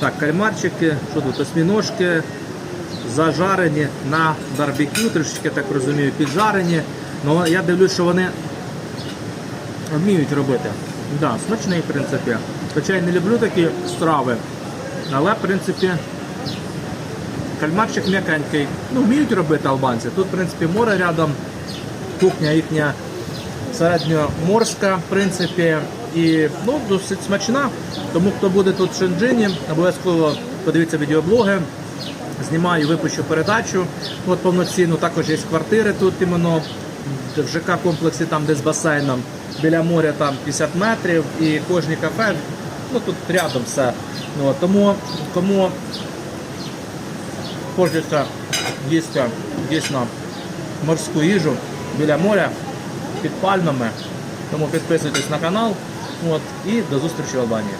Так, кальмарчики, що тут, осьміножки, зажарені на барбекю, трішечки, так розумію, піджарені. Ну, я дивлюсь, що вони вміють робити. Да, смачний, в принципі. Хоча я не люблю такі страви, але, в принципі, кальмарчик м'якенький. Ну, вміють робити албанці. Тут, в принципі, море рядом, кухня їхня середньоморська, в принципі, і ну, досить смачна. Тому хто буде тут в Шенджині, обов'язково подивіться відеоблоги. Знімаю, випущу передачу. От повноцінну також є квартири тут іменно в ЖК комплексі, там де з басейном. Біля моря там 50 метрів і кожні кафе, ну тут рядом все. Ну, тому кому хочеться їсти дійсно морську їжу біля моря під пальмами. Тому підписуйтесь на канал. От, і до зустрічі в Албанії.